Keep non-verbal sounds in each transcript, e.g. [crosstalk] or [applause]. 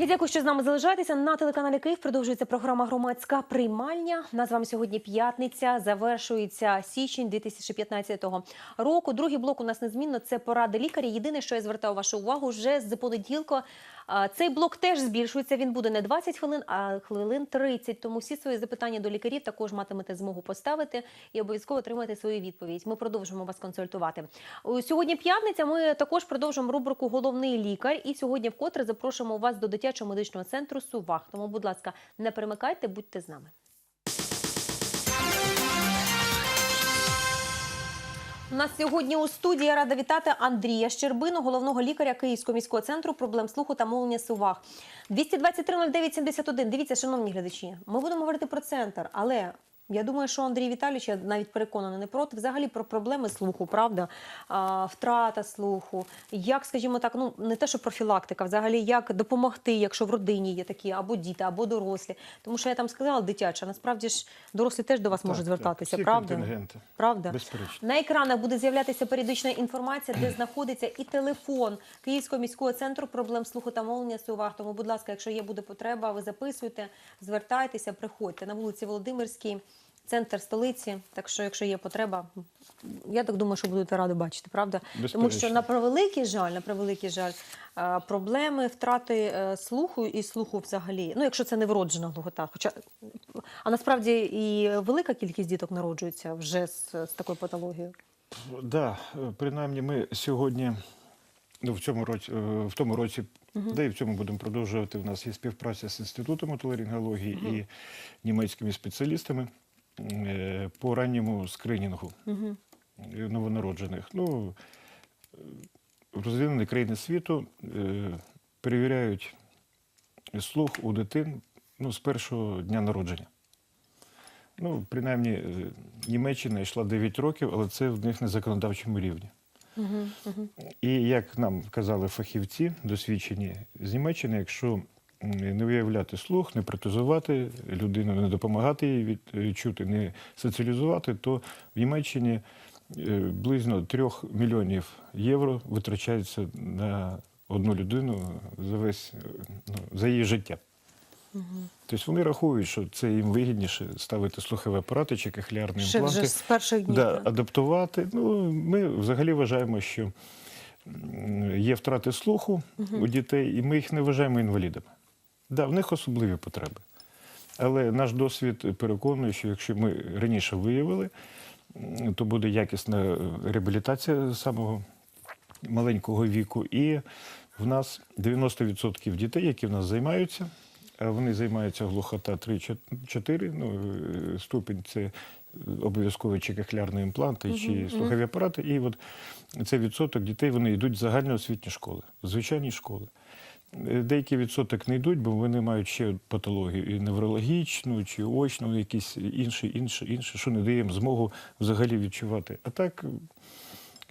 Я дякую, що з нами залишаєтеся. На телеканалі Київ продовжується програма Громадська приймальня. Нас вами сьогодні п'ятниця. Завершується січень 2015 року. Другий блок у нас незмінно це поради лікаря. Єдине, що я звертаю вашу увагу, вже з понеділка цей блок теж збільшується. Він буде не 20 хвилин, а хвилин 30. Тому всі свої запитання до лікарів також матимете змогу поставити і обов'язково отримати свою відповідь. Ми продовжимо вас консультувати. Сьогодні п'ятниця. Ми також продовжимо рубрику Головний лікар. І сьогодні вкотре запрошуємо вас до дитячого медичного центру Сувах. Тому, будь ласка, не перемикайте, будьте з нами. У нас сьогодні у студії рада вітати Андрія Щербину, головного лікаря Київського міського центру проблем слуху та мовлення Сувах. 223-09-71. Дивіться, шановні глядачі, ми будемо говорити про центр, але я думаю, що Андрій Віталійович, я навіть переконана, не проти взагалі про проблеми слуху, правда? А, втрата слуху, як, скажімо так, ну не те, що профілактика, взагалі як допомогти, якщо в родині є такі або діти, або дорослі. Тому що я там сказала дитяча, насправді ж дорослі теж до вас можуть звертатися, всі правда? Правда? Безперечно. На екранах буде з'являтися періодична інформація, де знаходиться і телефон Київського міського центру проблем слуху та мовлення СУВАГ. Тому, будь ласка, якщо є буде потреба, ви записуйте, звертайтеся, приходьте на вулиці Володимирській, центр столиці. Так що, якщо є потреба, я так думаю, що будете раді бачити, правда? Тому що на превеликий жаль, на превеликий жаль, проблеми втрати е, слуху і слуху взагалі. Ну, якщо це не вроджена глухота, хоча а насправді і велика кількість діток народжується вже з, з такою патологією. Да, е, принаймні ми сьогодні, ну в цьому році, е, в тому році, да і в цьому будемо продовжувати. У нас є співпраця з інститутом отоларингології і німецькими спеціалістами по ранньому скринінгу е, новонароджених. Ну, е, розвинені країни світу е, перевіряють слух у дитин ну, з першого дня народження. Ну, принаймні, е, Німеччина йшла 9 років, але це в них на законодавчому рівні. І як нам казали фахівці, досвідчені з Німеччини, якщо не виявляти слух, не протезувати людину, не допомагати їй від- е, не соціалізувати, то в Німеччині е, близько 3 мільйонів євро витрачається на одну людину за весь е, ну, за її життя. Тобто вони рахують, що це їм вигідніше ставити слухові апарати чи кахлярні Ще імпланти. вже з перших днів. Да, адаптувати. Ну, ми взагалі вважаємо, що є втрати слуху у дітей, і ми їх не вважаємо інвалідами. Да, в них особливі потреби. Але наш досвід переконує, що якщо ми раніше виявили, то буде якісна е, реабілітація самого маленького віку. І в нас 90% дітей, які в нас займаються, вони займаються глухота 3-4, ну, е, ступінь це обов'язково чи кахлярні імпланти, чи слухові апарати. І от цей відсоток дітей вони йдуть в загальноосвітні школи, звичайні школи. Деякий відсоток не йдуть, бо вони мають ще патологію і неврологічну, чи очну, якісь інші, інші, інші, що не дає їм змогу взагалі відчувати. А так,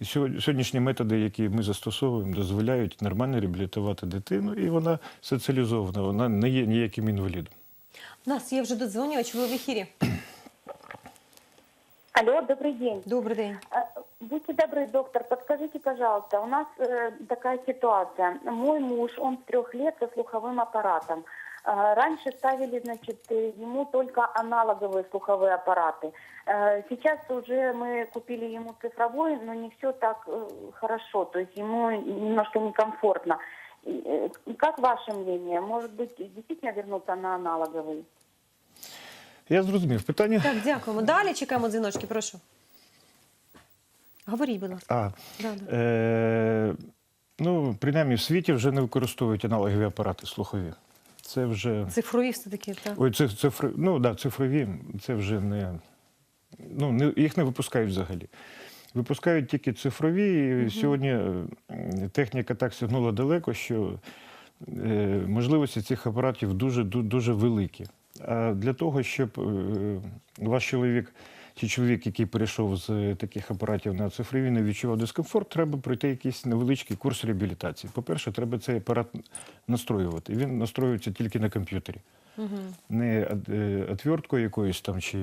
сьогоднішні методи, які ми застосовуємо, дозволяють нормально реабілітувати дитину, і вона соціалізована, вона не є ніяким інвалідом. У нас є вже додзвонювач, ви в ефірі. Алло, добрый день. Добрий день. Э, Будьте добры, доктор, подскажите, пожалуйста, у нас э, такая ситуация. Мой муж, он с трех лет со слуховым аппаратом. Э, раньше ставили, значит, э, ему только аналоговые слуховые аппараты. Э, сейчас уже мы купили ему цифровой, но не все так э, хорошо, то есть ему немножко некомфортно. И, э, Как ваше мнение? Может быть, действительно вернуться на аналоговый? Я зрозумів питання. Так, дякуємо. Далі чекаємо дзвіночки, прошу. Говоріть, будь ласка. А, Да, да. Е, ну, принаймні в світі вже не використовують аналогові апарати слухові. Це вже. Цифрові все таки, так. Ой, це цифри, ну да, цифрові, це вже не. Ну, не, їх не випускають взагалі. Випускають тільки цифрові. І сьогодні е, техніка так сягнула далеко, що е, можливості цих апаратів дуже дуже великі. А для того, щоб е, ваш чоловік чи чоловік, який перейшов з таких апаратів на цифрові, не відчував дискомфорт, треба пройти якийсь невеличкий курс реабілітації. По-перше, треба цей апарат настроювати. Він настроюється тільки на комп'ютері не е, отверткою якоюсь там чи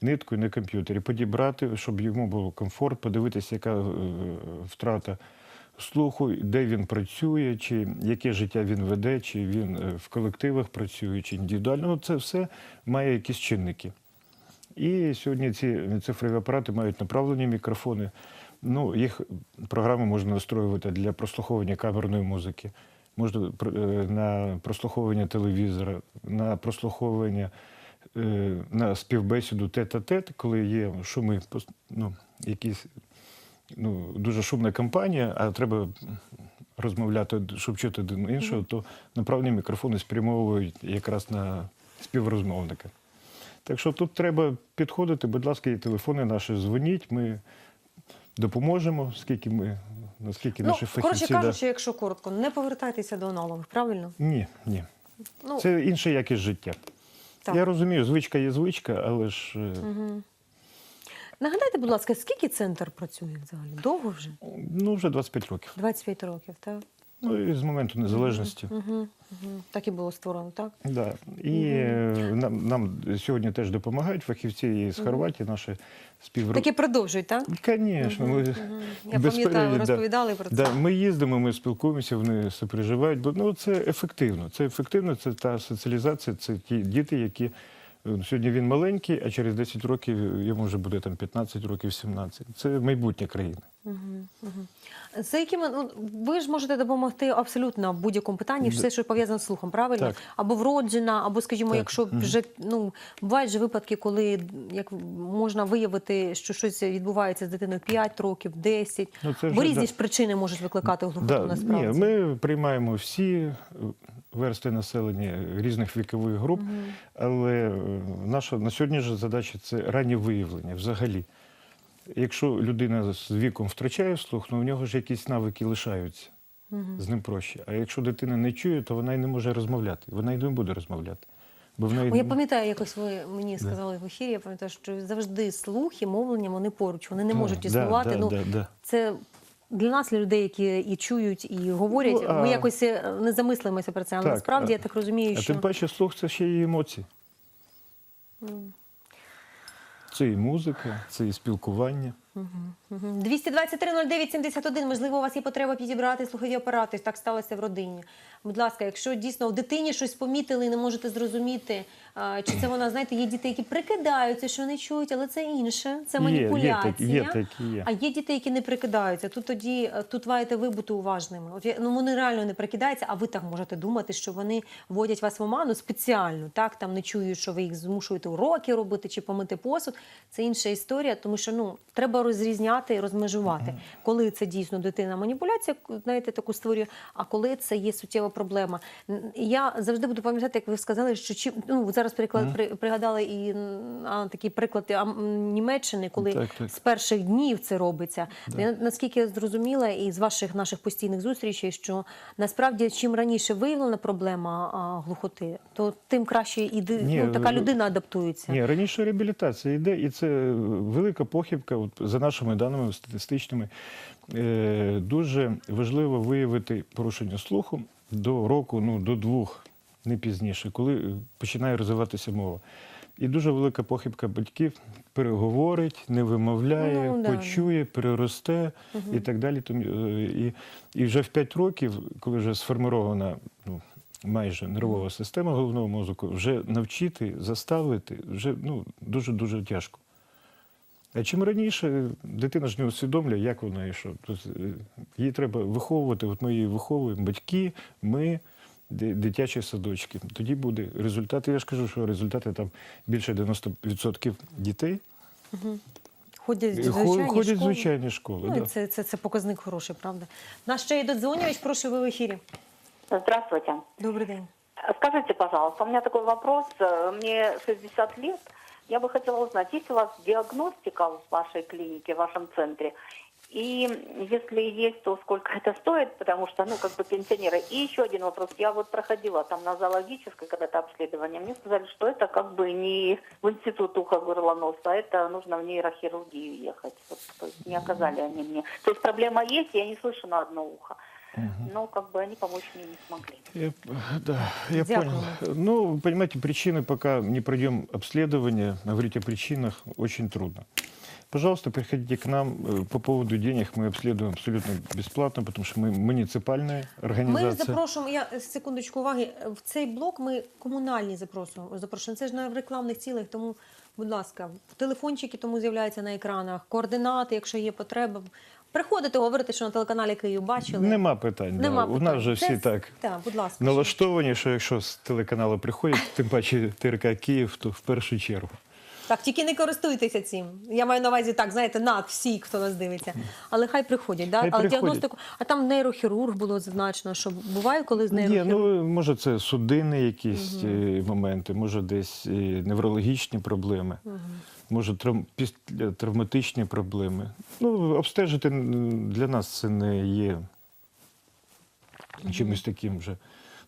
ниткою на комп'ютері, підібрати, щоб йому було комфорт, подивитися, яка е, втрата слуху, де він працює, чи яке життя він веде, чи він е, в колективах працює, чи індивідуально. Ну, це все має якісь чинники. І сьогодні ці цифрові апарати мають направлені мікрофони. Ну, їх програми можна настроювати для прослуховування камерної музики, можна е, на прослуховування телевізора, на прослуховування е, на співбесіду тет-а-тет, коли є шуми, ну, якісь ну, дуже шумна кампанія, а треба розмовляти, щоб чути один іншого, то направлені мікрофони спрямовують якраз на співрозмовника. Так що тут треба підходити, будь ласка, і телефони наші дзвоніть, ми допоможемо, скільки ми, наскільки Ну, наші коротше фахівці. да. кажучи, якщо коротко, не повертайтеся до аналогів, правильно? Ні, ні. Ну, Це інша якість життя. так. Я розумію, звичка є звичка, але ж е, Нагадайте, будь ласка, скільки центр працює взагалі? Довго вже? ну, вже 25 років. 25 років, так? Ну і з моменту незалежності. Угу, угу. Так і було створено, так? Да. І е, нам, нам сьогодні теж допомагають фахівці з Хорватії, наші співробітники. Такі продовжують, так? Звісно, ми Я без пам'ятаю, перервів, да. розповідали про це. Да, ми їздимо, ми спілкуємося, вони сопереживають, бо ну, це ефективно. Це ефективно, це та соціалізація, це ті діти, які сьогодні він маленький, а через 10 років йому вже буде там 15 років, 17. Це майбутнє країни. За якими ну ви ж можете допомогти абсолютно в будь-якому питанні, все, що пов'язане з слухом, правильно? Так. Або вроджена, або, скажімо, Так. якщо вже ну бувають же випадки, коли як можна виявити, що щось відбувається з дитиною 5 років, 10. Ну, це Бо вже, різні да. ж причини можуть викликати глухоту Да, насправді. ні, ми приймаємо всі версти населення різних вікових груп, але е, наша на сьогодні ж задача це раннє виявлення взагалі. Якщо людина з віком втрачає слух, ну у нього ж якісь навики лишаються. З ним проще. А якщо дитина не чує, то вона й не може розмовляти. Вона й не буде розмовляти. Бо в неї О, Я пам'ятаю, якось ви мені сказали в ефірі. Я пам'ятаю, що завжди слух і мовлення вони поруч, вони не Ну, можуть да, існувати. да, ну да, да. це для нас, для людей, які і чують, і говорять. Ну, а- Ми якось е, не замислимося про це. Але Так, насправді а- я так розумію, що. А тим паче слух це ще і емоції. Це і музика, це і спілкування. Мгм. 223-09-71, можливо, у вас є потреба підібрати слухові апарати. Так сталося в родині. Будь ласка, якщо дійсно в дитині щось помітили і не можете зрозуміти, а, чи це вона, знаєте, є діти, які прикидаються, що не чують, але це інше, це Є, є такі- є такі, є. А є діти, які не прикидаються. Тут тоді е, тут маєте ви бути уважними. От ну вони реально не прикидаються, а ви так можете думати, що вони вводять вас в оману спеціально. Так там не чують, що ви їх змушуєте уроки робити чи помити посуд. Це інша історія, тому що ну треба розрізняти і розмежувати, коли це дійсно дитина маніпуляція, знаєте, таку створює, а коли це є суттєва проблема. Я завжди буду пам'ятати, як ви сказали, що чим ну зараз приклад при, пригадали і а, такий приклад а, Німеччини, коли Так, так. з перших днів це робиться. Я, наскільки я зрозуміла із ваших наших постійних зустрічей, що насправді чим раніше виявлена проблема а, глухоти, то тим краще і ну, така людина адаптується. Ні, раніше реабілітація йде, і це велика похибка. От, за нашими даними статистичними, е, дуже важливо виявити порушення слуху до року, ну до двох, не пізніше, коли е, починає розвиватися мова. І дуже велика похибка батьків переговорить, не вимовляє, Ну, да. почує, переросте і так далі. Е, І, і вже в 5 років, коли вже сформирована ну, майже нервова система головного мозку, вже навчити, заставити вже ну, дуже-дуже тяжко. А чим раніше дитина ж не усвідомлює, як вона і що. Тобто, її треба виховувати, от ми її виховуємо, батьки, ми, дитячі садочки. Тоді буде результат. Я ж кажу, що результати там більше 90% дітей Ходять е, в звичайні ходять школи. звичайні школи. Ну, да. це, це, це показник хороший, правда. Наш ще є додзвонювач, прошу ви в ефірі. Здравствуйте. Добрий день. Скажите, пожалуйста, у меня такой вопрос. Э, Мне 60 лет. Я бы хотела узнать, есть у вас диагностика в вашей клинике, в вашем центре? И если есть, то сколько это стоит, потому что, ну, как бы пенсионеры. И еще один вопрос. Я вот проходила там на зоологическое когда-то обследование. Мне сказали, что это как бы не в институт уха, горла, носа, а это нужно в нейрохирургию ехать. Вот, то есть не оказали они мне. То есть проблема есть, я не слышу на одно ухо. Но как бы они помочь мне не смогли. Я, да, я Дякую. понял. Ну, вы понимаете, причины, пока не пройдем обследование, говорить о причинах очень трудно. Пожалуйста, приходите к нам. Э, По поводу денег мы обследуем абсолютно бесплатно, потому что мы муниципальная Ми организация. запрошуємо, я е, секундочку уваги. В цей блок ми комунальні запрошуємо. запрошуємо. Це ж не в рекламних цілях, тому, будь ласка, телефончики тому з'являються на екранах, координати, якщо є потреба. Приходите, говорите, що на телеканалі Київ бачили. Нема питань. да. Нема У нас вже всі так Так, будь ласка. налаштовані, що якщо з телеканалу приходять, тим паче ТРК Київ, то в першу чергу. Так, тільки не користуйтеся цим. Я маю на увазі так, знаєте, на всі, хто нас дивиться. Але хай приходять, да? Хай Але приходять. діагностику. А там нейрохірург було зазначено, що буває, коли з Ні, ну може це судинні якісь е, моменти, може десь е, неврологічні проблеми, може трав... після- травматичні проблеми. Ну, обстежити м, для нас це не є чимось таким вже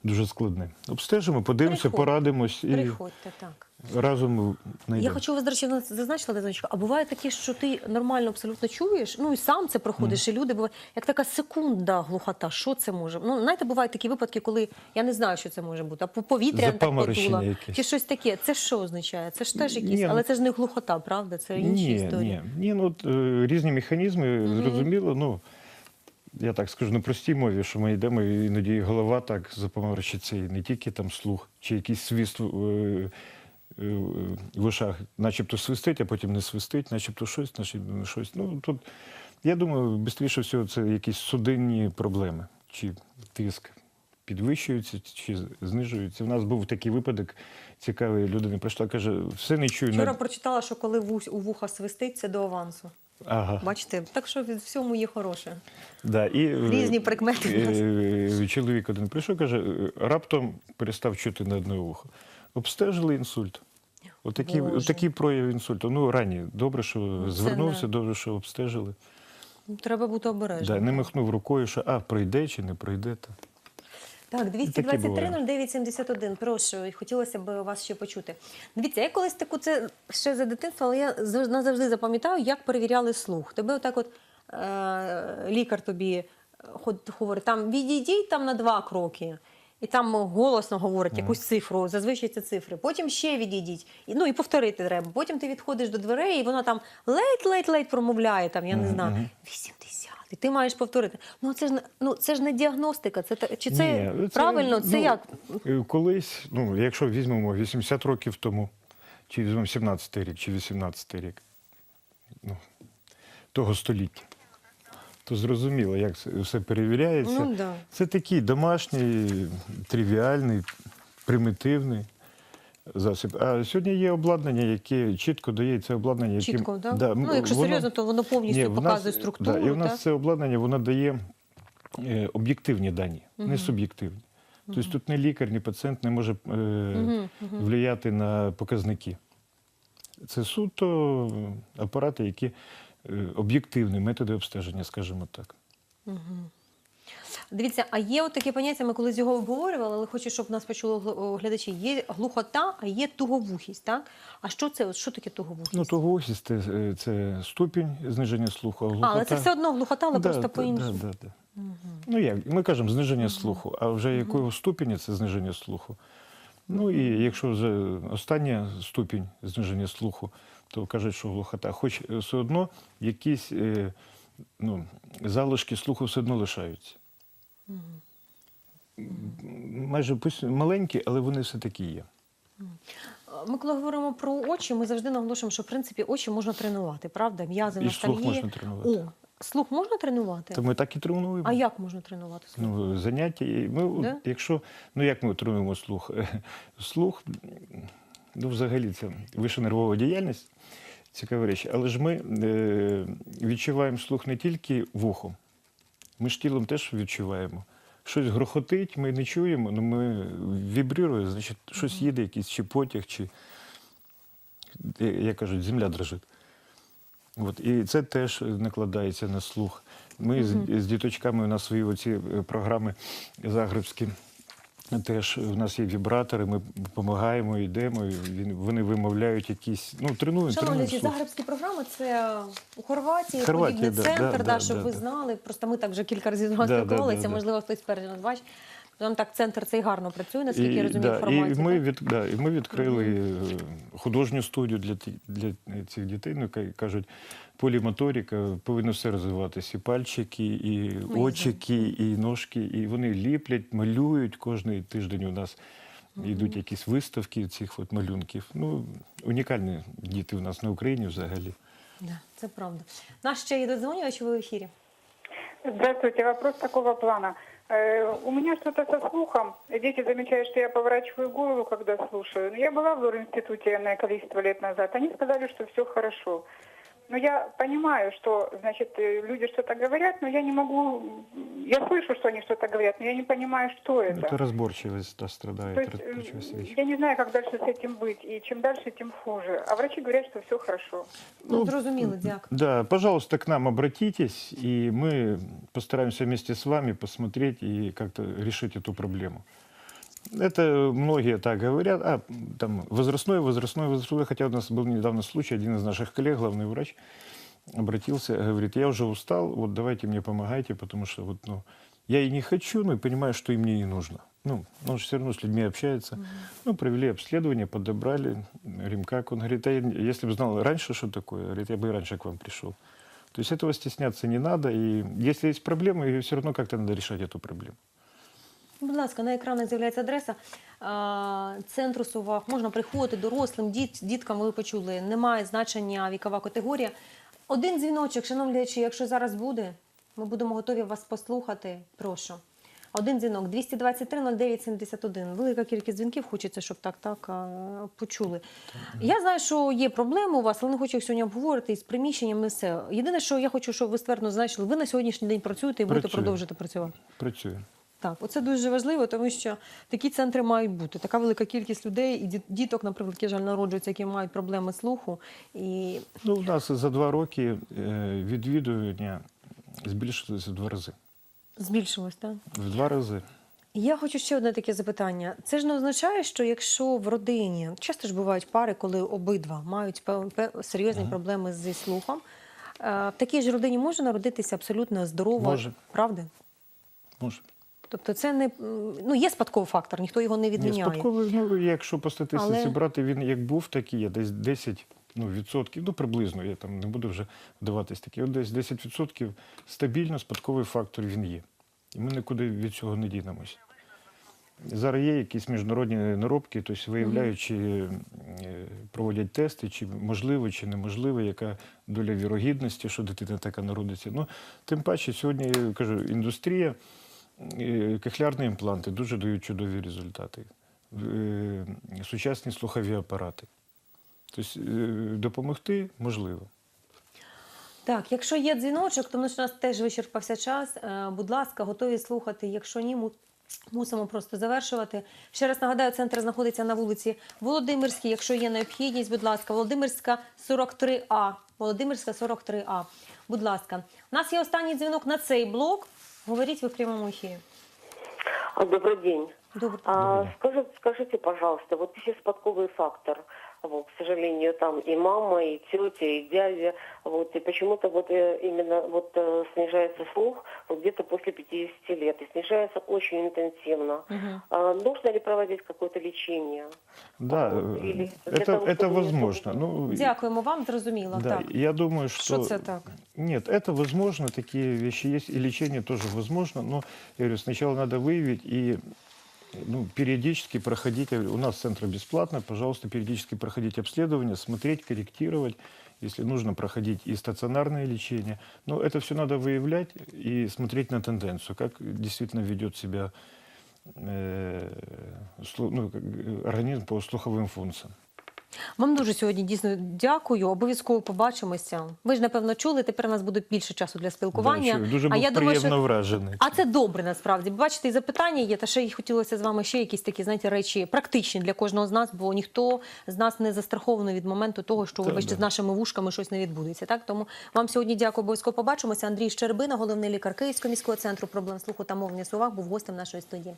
дуже складним. Обстежимо, подивимося, Приходь. порадимось і Приходьте, так. Разом знайдемо. Я хочу вас, до речі, зазначила, Лизонечко, а буває таке, що ти нормально абсолютно чуєш, ну і сам це проходиш, і люди буває, як така секунда глухота, що це може? Ну, знаєте, бувають такі випадки, коли я не знаю, що це може бути, а повітря не так подуло, чи щось таке. Це що означає? Це ж теж якісь, Ні, ну- але це ж не глухота, правда? Це інші ні, історії. Ні, ні, ну е, різні механізми, зрозуміло, ну. Я так скажу на простій мові, що ми йдемо, і іноді голова так запоморочиться, і не тільки там слух, чи якийсь свист в, е, в ушах, начебто свистить, а потім не свистить, начебто щось, начебто щось. Ну, тут, я думаю, швидше всього, це якісь судинні проблеми, чи тиск підвищується, чи знижується. У нас був такий випадок цікавий, людина прийшла, каже, все не чую. Вчора прочитала, що коли у вуха свистить, це до авансу. Ага. Бачите, так що від всьому є хороше. Да, і, е, Різні прикмети в нас. е, Чоловік один прийшов, каже, е, раптом перестав чути на одне вухо. Обстежили інсульт. Отакий, Боже. отакий прояв інсульту. Ну, ранні. Добре, що це звернувся, да. добре, що обстежили. Ну, Треба бути обережним. Да, не махнув рукою, що а, пройде чи не пройде. Так, Таке 223 буває. 0971, прошу, і хотілося б вас ще почути. Дивіться, я колись таку це ще за дитинства, але я завж- назавжди запам'ятаю, як перевіряли слух. Тебе отак от е, лікар тобі ход- говорить, там відійдіть там на два кроки. І там голосно говорить якусь цифру, зазвичай це цифри. Потім ще відійдіть. І, ну і повторити треба. Потім ти відходиш до дверей, і вона там ледь-ледь-ледь промовляє, там, я не знаю, мгм. 80. І ти маєш повторити. Ну це ж ну це ж не діагностика. Це чи це Ні, правильно? Це ну, як? е, Колись, ну, якщо візьмемо 80 років тому, чи візьмемо 17 рік, чи 18 рік ну, того століття, то зрозуміло, як все перевіряється. Ну да. Це такий домашній, тривіальний, примітивний засіб. А сьогодні є обладнання, яке чітко дає це обладнання, яким Чітко, так? Да, ну, якщо воно- серйозно, то воно повністю Ні, в нас- показує структуру. Да, і у нас так? це обладнання воно дає е, об'єктивні дані, не суб'єктивні. Тобто тут ні лікар, ні пацієнт не може е, впливати на показники. Це суто апарати, які е, об'єктивні методи обстеження, скажімо так. Дивіться, а є от таке поняття, ми колись його обговорювали, але хочу, щоб нас почули гл- глядачі. Є глухота, а є туговухість. Так? А що це? Що таке туговухість? Ну, тугоокість це, е, це ступінь зниження слуху, а а, але це все одно глухота, але Да, просто да, по-іншому. Да, да, да. Ну як, ми кажемо зниження слуху, а вже якого ступеня це зниження слуху. Ну і якщо вже остання ступінь зниження слуху, то кажуть, що глухота. Хоч е, все одно якісь е, ну, залишки слуху все одно лишаються. Майже маленькі, але вони все-таки є. Ми коли говоримо про очі, ми завжди наголошуємо, що в принципі очі можна тренувати, правда? М'язи там слух можна тренувати. О, слух можна тренувати? То ми так і тренуємо. А як можна тренувати слух? Ну, заняття. Ми, Да? якщо, ну як ми тренуємо слух? [laughs] Слух, ну, взагалі, це вища нервова діяльність, цікава річ. Але ж ми е, відчуваємо слух не тільки вухом, ми ж тілом теж відчуваємо. Щось грохотить, ми не чуємо, але ми вібрірує, значить, щось їде, якийсь чи потяг, чи, е, як кажуть, земля дрожить. От, і це теж накладається на слух. Ми з, з діточками нас свої оці е, програми загребські. Теж у нас є вібратори, ми допомагаємо, йдемо, вони вимовляють якісь. Ну, тренуємо, Шановні, загребські програми це у Хорватії, Хорватія, подібний да, центр, да, да, да, щоб да, ви да. знали. Просто ми так вже кілька разів з вами да, спілкувалися, да, да. можливо, хтось перший нас бачить. Нам так центр цей гарно працює, наскільки я розумію да, інформацію. І ми, так? від, да, і ми відкрили е, художню студію для, для цих дітей. Ну, ка- кажуть, полімоторика, повинно все розвиватися. І пальчики, і очики, і ножки. І вони ліплять, малюють. Кожний тиждень у нас йдуть якісь виставки цих от малюнків. Ну, унікальні діти у нас на Україні взагалі. Да, це правда. Наш ще є додзвонювач, ви в ефірі. Здравствуйте. Вопрос такого плана. Э, У меня что-то со слухом. Дети замечают, что я поворачиваю голову, когда слушаю. Но Я была в институте энное количество лет назад. Они сказали, что все хорошо. Но я понимаю, что, значит, э, люди что-то говорят, но я не могу... Я слышу, что они что-то говорят, но я не понимаю, что это. Это разборчивость да, страдает. То есть, разборчивость э, речи. я не знаю, как дальше с этим быть. И чем дальше, тем хуже. А врачи говорят, что все хорошо. Ну, зрозуміло, дякую. Да, пожалуйста, к нам обратитесь, и мы постараемся вместе с вами посмотреть и как-то решить эту проблему. Это многие так говорят, а там возрастной, возрастной, возрастной, хотя у нас был недавно случай, один из наших коллег, главный врач, обратился, говорит, я уже устал, вот давайте мне помогайте, потому что вот, ну, я и не хочу, но и понимаю, что и мне не нужно. Ну, он же все равно с людьми общается. Ну, провели обследование, подобрали. Говорим, как? Он говорит, а если бы знал раньше, что такое, говорит, я бы и раньше к вам пришел. То есть этого стесняться не надо. И если есть проблема, ее все равно как-то надо решать эту проблему. Будь ласка, на екранах з'являється адреса центру Сувах. Можна приходити дорослим, діт, діткам, ви почули, немає значення вікова категорія. Один дзвіночок, шановні глядачі, якщо зараз буде, ми будемо готові вас послухати. Прошу. Один дзвінок 223 09 71. Велика кількість дзвінків, хочеться, щоб так так почули. Я знаю, що є проблеми у вас, але не хочу їх сьогодні обговорити із приміщенням і все. Єдине, що я хочу, щоб ви ствердно зазначили, ви на сьогоднішній день працюєте і будете Працюю. продовжувати працювати. Працює. Так, оце дуже важливо, тому що такі центри мають бути. Така велика кількість людей і діток, наприклад, які жаль народжуються, які мають проблеми слуху. І Ну, у нас за два роки е, відвідування збільшилося в два рази. збільшилось, так? В два рази. Я хочу ще одне таке запитання. Це ж не означає, що якщо в родині часто ж бувають пари, коли обидва мають серйозні проблеми зі слухом. е, В такій ж родині може народитися абсолютно здорова, Може. правда? Може. Тобто це не ну є спадковий фактор, ніхто його не Ні, відміняє. спадковий, ну, якщо по статистиці Але- брати, він як був, так і є. Десь 10 ну, відсотків, ну приблизно, я там не буду вже вдаватись такі. От десь 10 відсотків стабільно спадковий фактор він є. І ми нікуди від цього не дінемося. Зараз є якісь міжнародні наробки, тобто виявляють, чи е, проводять тести, чи можливо, чи неможливо, яка доля вірогідності, що дитина така народиться. Ну, тим паче, сьогодні я кажу, індустрія, е, імпланти дуже дають чудові результати. Е, Сучасні слухові апарати. Тобто е, допомогти можливо. Так, якщо є дзвіночок, тому що у нас теж вичерпався час. Будь ласка, готові слухати. Якщо ні, мусимо просто завершувати. Ще раз нагадаю, центр знаходиться на вулиці Володимирській. Якщо є необхідність, будь ласка, Володимирська 43А. Володимирська 43А. Будь ласка, у нас є останній дзвінок на цей блок. Говоріть вы в прямом эфире. Добрый день. Добрый день. А, скажите, скажите, пожалуйста, вот сейчас подковый фактор. Вот, к сожалению, там и мама, и тетя, и дядя. Вот, и почему-то вот э, именно вот э, снижается слух вот где-то после 50 лет. И снижается очень интенсивно. Мгм. А, нужно ли проводить какое-то лечение? Да, Вот, э, или для это, того, это чтобы не возможно. забыть? Ну, Дякуємо вам, зрозуміло. Да, Так. я думаю, Що что... це так? Нет, это возможно, такие вещи есть, и лечение тоже возможно, но, я говорю, сначала надо выявить и ну, периодически проходить, я говорю, у нас центр бесплатно, пожалуйста, периодически проходить обследование, смотреть, корректировать, если нужно проходить и стационарное лечение. Но это все надо выявлять и смотреть на тенденцию, как действительно ведет себя э, слу- ну, как, э, организм по слуховым функциям. Вам дуже сьогодні дійсно дякую. Обов'язково побачимося. Ви ж напевно чули. Тепер у нас буде більше часу для спілкування. Да, дуже а був я думаю, приємно що вражений. а це добре насправді. Бачите, і запитання є. Та ще й хотілося з вами ще якісь такі знаєте речі практичні для кожного з нас, бо ніхто з нас не застрахований від моменту того, що Та вибачте, да. з нашими вушками щось не відбудеться. Так тому вам сьогодні дякую. Обов'язково побачимося. Андрій Щербина, головний лікар Київського міського центру проблем слуху та мовлення словах, був гостем нашої студії.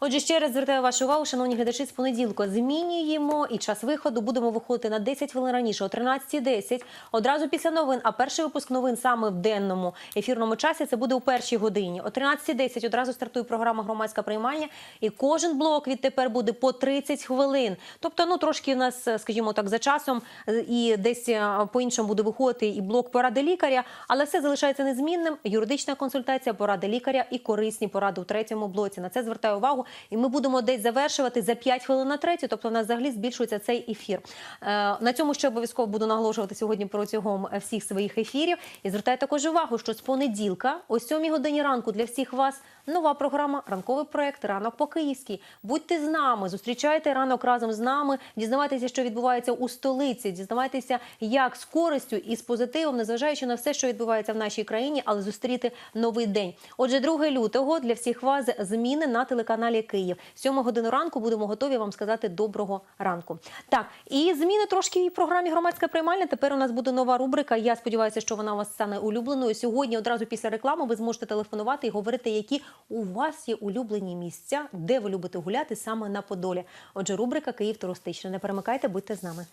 Отже, ще раз звертаю вашу увагу, шановні глядачі, з понеділка змінюємо і час виходу. Будемо виходити на 10 хвилин раніше, о 13.10, одразу після новин. А перший випуск новин саме в денному ефірному часі це буде у першій годині. О 13.10 одразу стартує програма громадська приймальня, і кожен блок відтепер буде по 30 хвилин. Тобто, ну трошки у нас, скажімо так, за часом е, і десь е, по-іншому буде виходити і блок поради лікаря, але все залишається незмінним. Юридична консультація, поради лікаря і корисні поради у третьому блоці. На це звертаю увагу. І ми будемо десь завершувати за 5 хвилин на третю. Тобто, у нас взагалі збільшується цей ефір. Е, на цьому ще обов'язково буду наголошувати сьогодні протягом е, всіх своїх ефірів. І звертаю також увагу, що з понеділка, о 7 годині ранку, для всіх вас нова програма, ранковий проект Ранок по київськи. Будьте з нами, зустрічайте ранок разом з нами, дізнавайтеся, що відбувається у столиці, дізнавайтеся, як з користю і з позитивом, незважаючи на все, що відбувається в нашій країні, але зустріти новий день. Отже, 2 лютого для всіх вас зміни на телеканалі Київ. 7 годину ранку будемо готові вам сказати доброго ранку. Так, і зміни трошки і в програмі громадська приймальня. Тепер у нас буде нова рубрика. Я сподіваюся, що вона у вас стане улюбленою. Сьогодні, одразу після реклами, ви зможете телефонувати і говорити, які у вас є улюблені місця, де ви любите гуляти саме на Подолі. Отже, рубрика Київ туристична. Не перемикайте, будьте з нами.